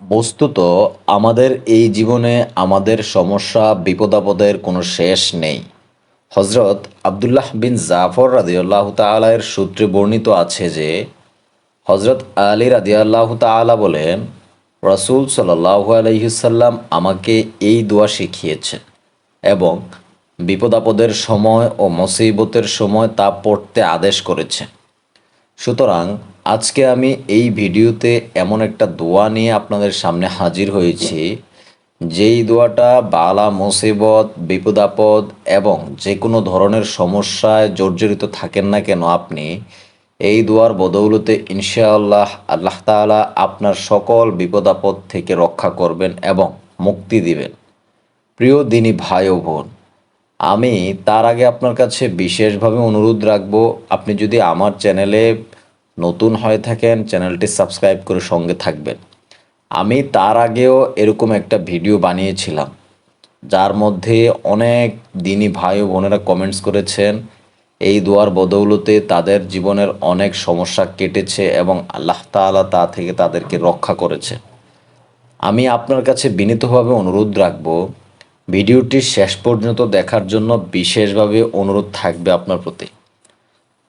বস্তুত আমাদের এই জীবনে আমাদের সমস্যা, বিপদাপদের কোনো শেষ নেই। হজরত আবদুল্লাহ বিন জাফর রাদিয়াল্লাহ তালায়ের সূত্রে বর্ণিত আছে যে হজরত আলী রাদিয়াল্লাহ তালা বলেন, রসুল সাল্লাহ আলহিসাল্লাম আমাকে এই দোয়া শিখিয়েছেন এবং বিপদাপদের সময় ও মুসিবতের সময় তা পড়তে আদেশ করেছে সুতরাং আজকে আমি এই ভিডিওতে এমন একটা দোয়া নিয়ে আপনাদের সামনে হাজির হয়েছি। যেই দোয়াটা বালা, মুসিবত, বিপদাপদ এবং যে কোনো ধরনের সমস্যায় জর্জরিত থাকেন না কেন আপনি, এই দোয়ার বদৌলতে ইনশাআল্লাহ আল্লাহ তাআলা আপনার সকল বিপদাপদ থেকে রক্ষা করবেন এবং মুক্তি দিবেন। প্রিয় দিনী ভাই ও বোন, আমি তার আগে আপনার কাছে বিশেষভাবে অনুরোধ রাখব, আপনি যদি আমার চ্যানেলে নতুন হয়ে থাকেন, চ্যানেলটি সাবস্ক্রাইব করে সঙ্গে থাকবেন। আমি তার আগেও এরকম একটা ভিডিও বানিয়েছিলাম, যার মধ্যে অনেক দিনই ভাই ও বোনেরা কমেন্টস করেছেন, এই দোয়ার বদৌলতে তাদের জীবনের অনেক সমস্যা কেটেছে এবং আল্লাহ তাআলা তা থেকে তাদেরকে রক্ষা করেছে। আমি আপনার কাছে বিনীতভাবে অনুরোধ রাখব, ভিডিওটি শেষ পর্যন্ত দেখার জন্য বিশেষভাবে অনুরোধ থাকবে আপনার প্রতি।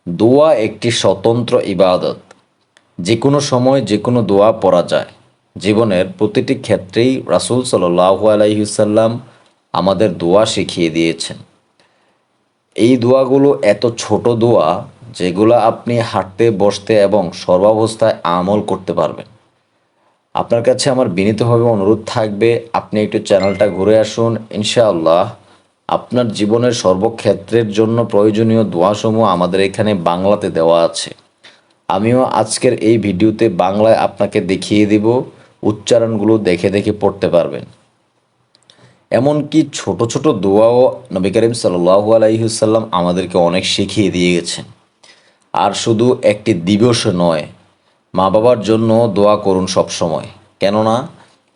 দোয়া একটি স্বতন্ত্র ইবাদত। যে কোনো সময় যে কোনো দোয়া পড়া যায়। জীবনের প্রতিটি ক্ষেত্রেই রাসূল সাল্লাল্লাহু আলাইহিসাল্লাম আমাদের দোয়া শিখিয়ে দিয়েছেন। এই দোয়াগুলো এত ছোট দোয়া যেগুলো আপনি হাঁটতে, বসতে এবং সর্বাবস্থায় আমল করতে পারবেন। আপনার কাছে আমার বিনীতভাবে অনুরোধ থাকবে, আপনি একটু চ্যানেলটা ঘুরে আসুন, ইনশাআল্লাহ। আপনার জীবনের সর্বক্ষেত্রের জন্য প্রয়োজনীয় দোয়াসমূহ আমাদের এখানে বাংলাতে দেওয়া আছে। আমিও আজকের এই ভিডিওতে বাংলায় আপনাকে দেখিয়ে দিব, উচ্চারণগুলো দেখে দেখে পড়তে পারবেন। এমনকি ছোট ছোট দোয়াও নবী করিম সাল্লাহ আলাইসাল্লাম আমাদেরকে অনেক শিখিয়ে দিয়ে গেছেন। আর শুধু একটি দিবস নয়, মা বাবার জন্য দোয়া করুন সব সময়। কেননা,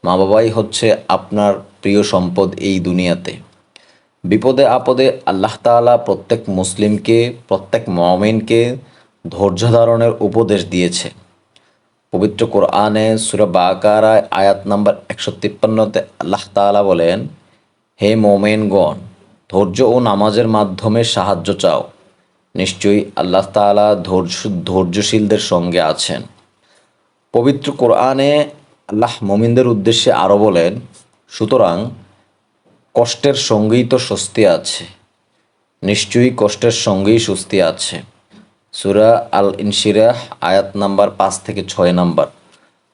মা বাবাই হচ্ছে আপনার প্রিয় সম্পদ এই দুনিয়াতে। বিপদে আপদে আল্লাহ তাআলা প্রত্যেক মুসলিমকে, প্রত্যেক মমিনকে ধৈর্য ধারণের উপদেশ দিয়েছে। পবিত্র কোরআনে সুরা বাকারায় আয়াত নাম্বার একশো তিপ্পান্নতে আল্লাহ তাআলা বলেন, হে মোমেনগণ, ধৈর্য ও নামাজের মাধ্যমে সাহায্য চাও। নিশ্চয়ই আল্লাহ তাআলা ধৈর্য, ধৈর্যশীলদের সঙ্গে আছেন। পবিত্র কোরআনে আল্লাহ মোমিনদের উদ্দেশ্যে আরও বলেন, সুতরাং কষ্টের সঙ্গেই তো স্বস্তি আছে। নিশ্চয়ই কষ্টের সঙ্গেই স্বস্তি আছে। সুরা আল ইনশিরাহ আয়াত নাম্বার পাঁচ থেকে ছয় নাম্বার।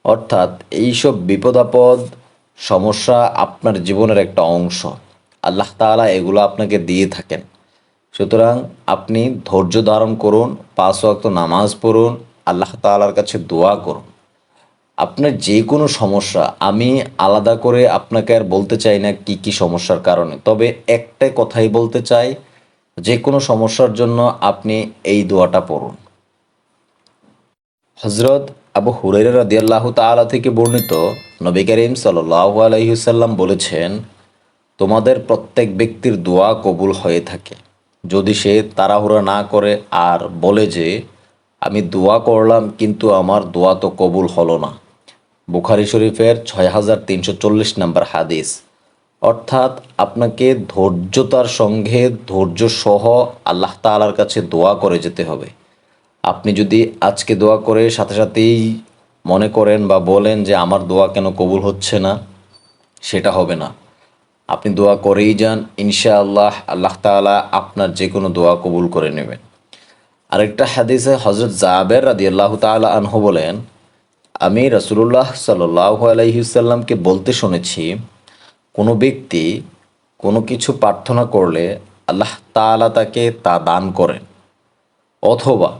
অর্থাৎ এইসব বিপদ আপদ সমস্যা আপনার জীবনের একটা অংশ। আল্লাহ তাআলা এগুলো আপনাকে দিয়ে থাকেন। সুতরাং আপনি ধৈর্য ধারণ করুন, পাঁচ ওয়াক্ত নামাজ পড়ুন, আল্লাহ তাআলার কাছে দোয়া করুন। আপনার যে কোনো সমস্যা, আমি আলাদা করে আপনাকে আর বলতে চাই না কি কি সমস্যার কারণে। তবে একটাই কথাই বলতে চাই, যে কোনো সমস্যার জন্য আপনি এই দোয়াটা পড়ুন। হজরত আবু হুরাইরা রাদিয়াল্লাহু তাআলা থেকে বর্ণিত নবী করিম সাল্লাল্লাহু আলাইহি সাল্লাম বলেছেন, তোমাদের প্রত্যেক ব্যক্তির দোয়া কবুল হয়ে থাকে। যদি সে তাড়াহুড়া না করে আর বলে যে আমি দোয়া করলাম, কিন্তু আমার দোয়া তো কবুল হলো না। বুখারি শরীফের ছয় হাজার তিনশো চল্লিশ নম্বর হাদিস। অর্থাৎ আপনাকে ধৈর্যতার সঙ্গে ধৈর্য সহ আল্লাহ তাআলার কাছে দোয়া করে যেতে হবে। আপনি যদি আজকে দোয়া করে সাথে সাথেই মনে করেন বা বলেন যে আমার দোয়া কেন কবুল হচ্ছে না, সেটা হবে না। আপনি দোয়া করেই যান, ইনশাআল্লাহ আল্লাহ তাআলা আপনার যে কোনো দোয়া কবুল করে নেবেন। আরেকটা হাদিসে হজরত জাবের রাদি আল্লাহ তালা আনহু বলেন, আমি রসুল্লাহ সাল্লাহ আলাইসাল্লামকে বলতে শুনেছি, কোনো ব্যক্তি কোনো কিছু প্রার্থনা করলে আল্লাহ তাআলা তাকে তা দান করেন। অথবা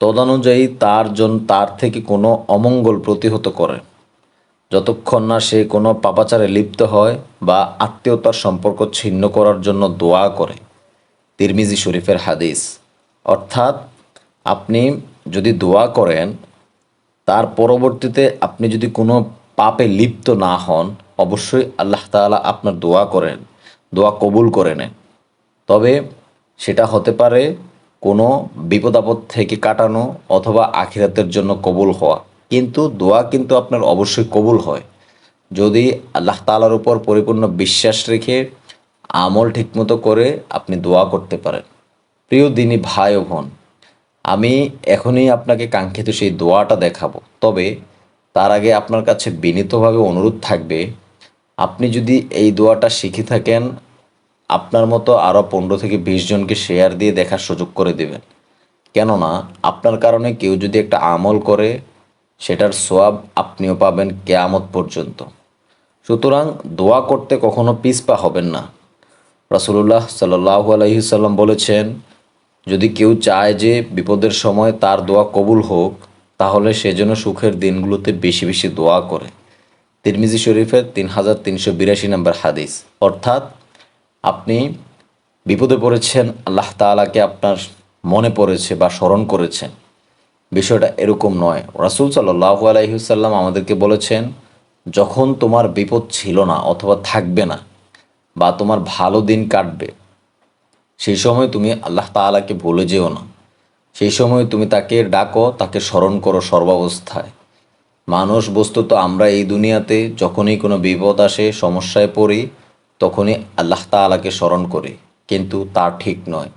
তদানুযায়ী তার জন, তার থেকে কোনো অমঙ্গল প্রতিহত করেন। যতক্ষণ না সে কোনো পাপাচারে লিপ্ত হয় বা আত্মীয়তার সম্পর্ক ছিন্ন করার জন্য দোয়া করে। তিরমিজি শরীফের হাদিস। অর্থাৎ আপনি যদি দোয়া করেন, তার পরবর্তীতে আপনি যদি কোনো পাপে লিপ্ত না হন, অবশ্যই আল্লাহ তাআলা আপনার দোয়া করেন, দোয়া কবুল করে নেন। তবে সেটা হতে পারে কোনো বিপদ আপদ থেকে কাটানো অথবা আখিরাতের জন্য কবুল হওয়া। কিন্তু দোয়া কিন্তু আপনার অবশ্যই কবুল হয়। যদি আল্লাহ তালার উপর পরিপূর্ণ বিশ্বাস রেখে আমল ঠিকমতো করে আপনি দোয়া করতে পারেন। প্রিয় দিনী ভাই ও বোন আমি এখনই আপনাকে কাঙ্ক্ষিত সেই দোয়াটা দেখাবো। তবে তার আগে আপনার কাছে বিনীতভাবে অনুরোধ থাকবে, আপনি যদি এই দোয়াটা শিখে থাকেন, আপনার মতো আরও পনেরো থেকে বিশ জনকে শেয়ার দিয়ে দেখার সুযোগ করে দেবেন। কেননা, আপনার কারণে কেউ যদি একটা আমল করে, সেটার সোয়াব আপনিও পাবেন কেয়ামত পর্যন্ত। সুতরাং দোয়া করতে কখনো পিছপা হবেন না। রাসুলুল্লাহ সাল্লাহ আলহিসাল্লাম বলেছেন যদি কেউ চায় যে বিপদের সময় তার দোয়া কবুল হোক, তাহলে সে যেন সুখের দিনগুলোতে বেশি বেশি দোয়া করে। তিরমিজি শরীফের তিন হাজার তিনশো বিরাশি নম্বর হাদিস। অর্থাৎ আপনি বিপদে পড়েছেন, আল্লাহ তালাকে আপনার মনে পড়েছে বা স্মরণ করেছেন। বিষয়টা এরকম নয়। রাসুল সাল্লাহ আলাইসাল্লাম আমাদেরকে বলেছেন, যখন তোমার বিপদ ছিল না অথবা থাকবে না বা তোমার ভালো দিন কাটবে সেই সময় তুমি আল্লাহ তালাকে ভুলে যেও না। সেই সময় তুমি তাকে ডাকো, তাকে স্মরণ করো সর্বাবস্থায়। মানুষ বস্তুত আমরা এই দুনিয়াতে যখনই কোনো বিপদ আসে, সমস্যায় পড়ি, তখনই আল্লাহ তালাকে স্মরণ করি। কিন্তু তা ঠিক নয়।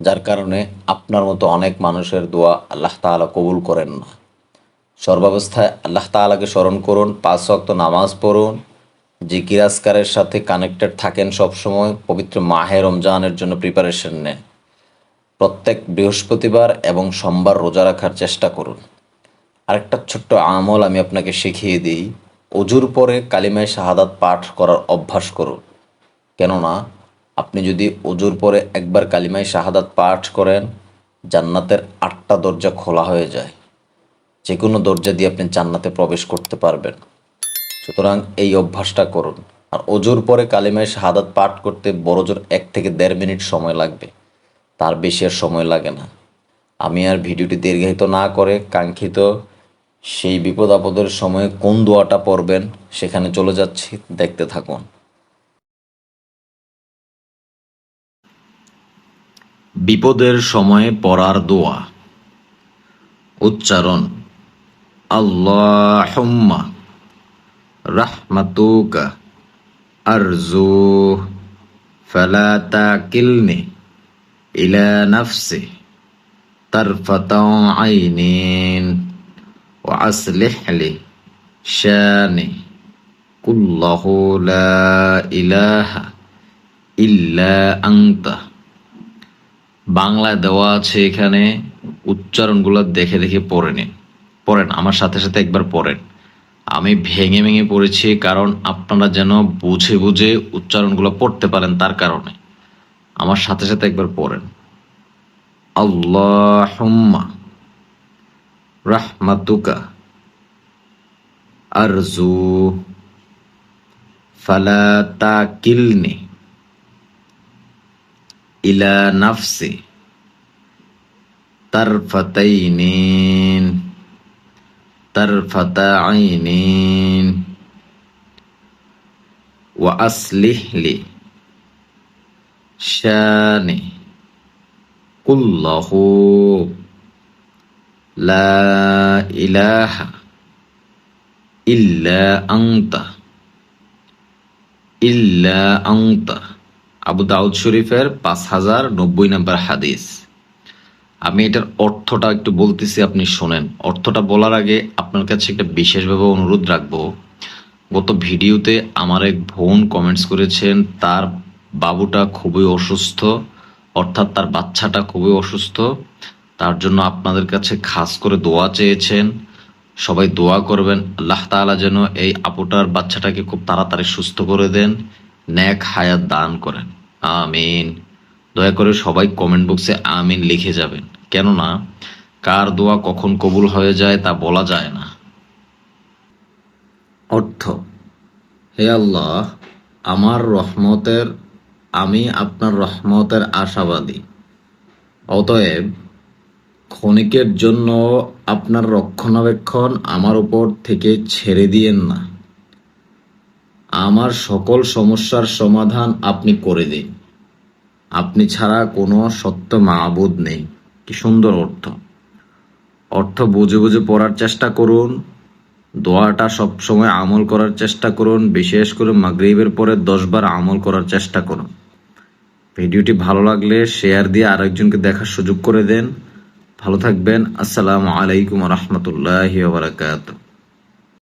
যার কারণে আপনার মতো অনেক মানুষের দোয়া আল্লাহ তালা কবুল করেন না। সর্বাবস্থায় আল্লাহ তালাকে স্মরণ করুন, পাঁচ শক্ত নামাজ পড়ুন জিকিরাজকারের সাথে কানেক্টেড থাকেন সবসময়, পবিত্র মাহে রমজানের জন্য প্রিপারেশন নেন। প্রত্যেক বৃহস্পতিবার এবং সোমবার রোজা রাখার চেষ্টা করুন। আরেকটা ছোট্ট আমল আমি আপনাকে শিখিয়ে দিই। অজুর পরে কালিমায় শাহাদাত পাঠ করার অভ্যাস করুন। কেননা, আপনি যদি অজুর পরে একবার কালিমায় শাহাদাত পাঠ করেন, জান্নাতের আটটা দরজা খোলা হয়ে যায়। যে কোনো দরজা দিয়ে আপনি জান্নাতে প্রবেশ করতে পারবেন। সুতরাং এই অভ্যাসটা করুন। আর অজুর পরে কালিমায় শাহাদাত পাঠ করতে বড়জোর এক থেকে দেড় মিনিট সময় লাগবে। তার বেশি আর সময় লাগে না। আমি আর ভিডিওটি দীর্ঘায়িত না করে কাঙ্ক্ষিত সেই বিপদ আপদের সময়ে কোন দোয়াটা পড়বেন সেখানে চলে যাচ্ছি। দেখতে থাকুন। বিপদের সময়ে পড়ার দোয়া। উচ্চারণ, আল্লাহুম্মা। রাহমাতুকা আরজু ফালা তাকিলনি ইলা নাফসি তারফাতাও আইনিন ও আসলিহলি শানি, কুল্লাহ লা ইলাহা ইল্লা আংতা বাংলায় দেওয়া আছে এখানে, উচ্চারণগুলো দেখে দেখে পড়ে নিন। পড়েন, আমার সাথে সাথে একবার পড়েন। আমি ভেঙে ভেঙে পড়েছি কারণ আপনারা যেন বুঝে বুঝে উচ্চারণগুলো পড়তে পারেন তার কারণে। আমার সাথে সাথে একবার পড়েন। আল্লাহুম্মা রাহমাতুকা আরজু ফালা তাকিলনি ইলা নাফসি তারফাতাইনিন। তারফাতা আইনিন ওয়া আসলিহ লি শানি কুল্লাহু লা ইলাহা ইল্লা আংতা ইল্লা আংতা আবু দাউদ শরীফের পাঁচ হাজার নব্বই নম্বর হাদিস। আমি এটার অর্থটা একটু বলতেছি, আপনি শোনেন। অর্থটা বলার আগে আপনার কাছে একটা বিশেষভাবে অনুরোধ রাখব। গত ভিডিওতে আমার এক বোন কমেন্টস করেছেন, তার বাবুটা খুবই অসুস্থ, অর্থাৎ তার বাচ্চাটা খুবই অসুস্থ। তার জন্য আপনাদের কাছে খাস করে দোয়া চেয়েছেন। সবাই দোয়া করবেন, আল্লাহ তাআলা যেন এই আপুটার বাচ্চাটাকে খুব তাড়াতাড়ি সুস্থ করে দেন ন্যাক হায়াত দান করেন। আমিন। দয়া করে সবাই কমেন্ট বক্সে আমিন লিখে যাবেন। কেননা, কার দোয়া কখন কবুল হয়ে যায় তা বলা যায় না। অর্থ, হে আল্লাহ, আমার রহমতের, আমি আপনার রহমতের আশাবাদী। অতএব, ক্ষণিকের জন্য আপনার রক্ষণাবেক্ষণ আমার উপর থেকে ছেড়ে দিয়েন না। আমার সকল সমস্যার সমাধান আপনি করে দিন। আপনি ছাড়া কোনো সত্য মাবুদ নেই। কি সুন্দর অর্থ। অর্থ বুঝে বুঝে পড়ার চেষ্টা করুন। দোয়াটা সবসময় আমল করার চেষ্টা করুন। বিশেষ করে মাগরিবের পরে দশবার আমল করার চেষ্টা করুন। ভিডিওটি ভালো লাগলে শেয়ার দিয়ে আরেকজনকে দেখার সুযোগ করে দেন। ভালো থাকবেন। আসসালামু আলাইকুম রহমতুল্লাহ বারাকাতুহ।